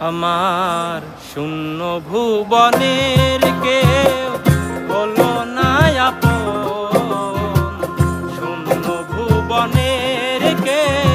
আমার শূন্য ভুবনের কে বলো না আপন। শূন্য ভুবনের কেউ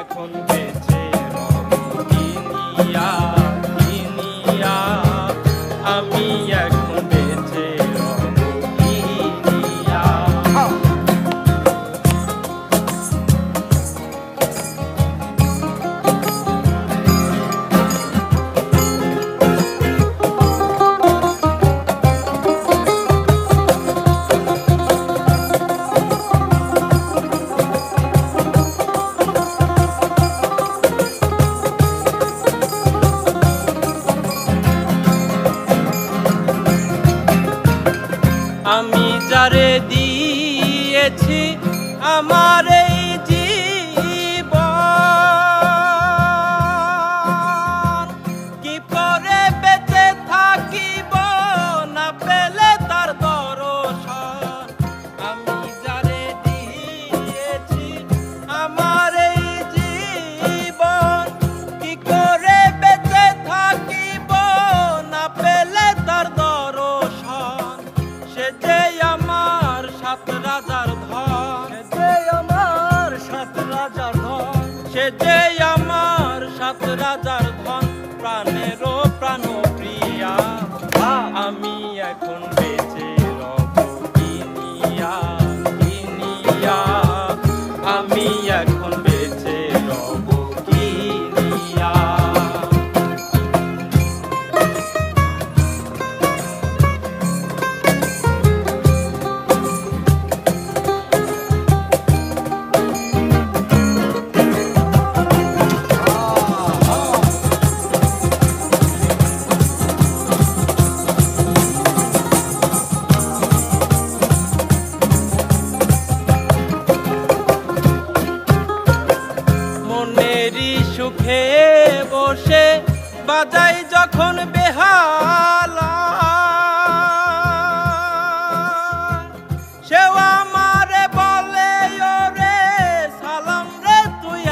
এখন আমি যারে দিয়েছি আমার সাত রাজার ধন প্রাণের প্রাণ প্রিয়া আমি এখন বেঁচে রব ইনিয়া ইনিয়া। আমি এখন যায় যখন বেহালা। সে আমারে বলে ওরে সালাম রে তুই